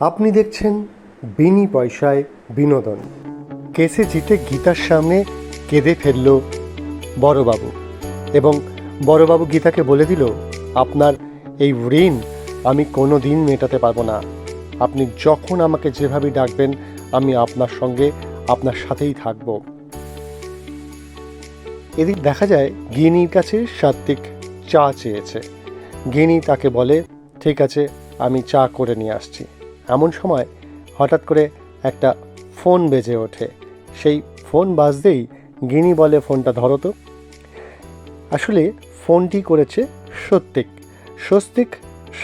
আপনি দেখছেন বিনি পয়সায় বিনোদন। কেসে জিতে গীতার সামনে কেঁদে ফেলল বড়বাবু এবং বড়বাবু গীতাকে বলে দিল, আপনার এই ঋণ আমি কোনো দিন মেটাতে পারব না। আপনি যখন আমাকে যেভাবে ডাকবেন, আমি আপনার সঙ্গে আপনার সাথেই থাকব। এদিক দেখা যায় গিনির কাছে সাত্বিক চা চেয়েছে। গিনি তাকে বলে, ঠিক আছে, আমি চা করে নিয়ে আসছি। এমন সময় হঠাৎ করে একটা ফোন বেজে ওঠে। সেই ফোন বাজতেই গিনি বলে, ফোনটা ধরো তো। আসলে ফোনটি করেছে সত্যিক স্বস্তিক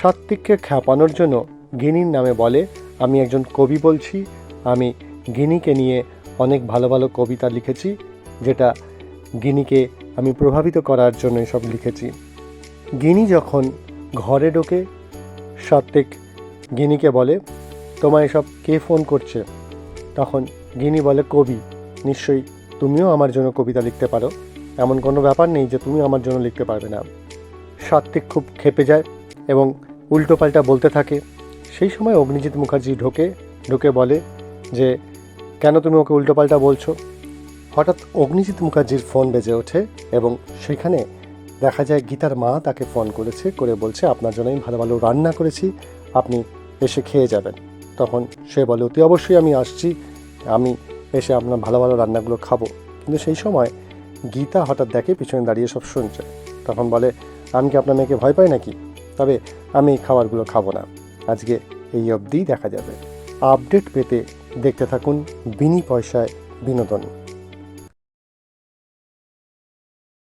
সাত্বিককে খ্যাপানোর জন্য গিনির নামে বলে, আমি একজন কবি বলছি, আমি গিনিকে নিয়ে অনেক ভালো ভালো কবিতা লিখেছি, যেটা গিনিকে আমি প্রভাবিত করার জন্য সব লিখেছি। গিনি যখন ঘরে ঢোকে সাত্বিক গিনিকে বলে, তোমায় সব কে ফোন করছে? তখন গিনি বলে, কবি। নিশ্চয়ই তুমিও আমার জন্য কবিতা লিখতে পারো। এমন কোনো ব্যাপার নেই যে তুমি আমার জন্য লিখতে পারবে না। সাত্বিক খুব খেপে যায় এবং উল্টোপাল্টা বলতে থাকে। সেই সময় অগ্নিজিৎ মুখার্জি ঢোকে ঢোকে বলে যে, কেন তুমি ওকে উল্টোপাল্টা বলছো? হঠাৎ অগ্নিজিৎ মুখার্জির ফোন বেজে ওঠে এবং সেখানে দেখা যায় গীতার মা তাকে ফোন করেছে, করে বলছে, আপনার জন্য আমি ভালো ভালো রান্না করেছি। আপনি এসে খেয়ে যাবেন। তখন সে বলে, অতি অবশ্যই আমি আসছি। আমি এসে আপনার ভালো ভালো রান্নাগুলো খাব। কিন্তু সেই সময় গীতা হঠাৎ দেখে পিছনে দাঁড়িয়ে সব শুনছে। তখন বলে, আমি কি আপনার মেয়েকে ভয় পাই নাকি? তবে আমি এই খাবারগুলো খাব না। আজকে এই অবধিই দেখা যাবে। আপডেট পেতে দেখতে থাকুন বিনি পয়সায় বিনোদন।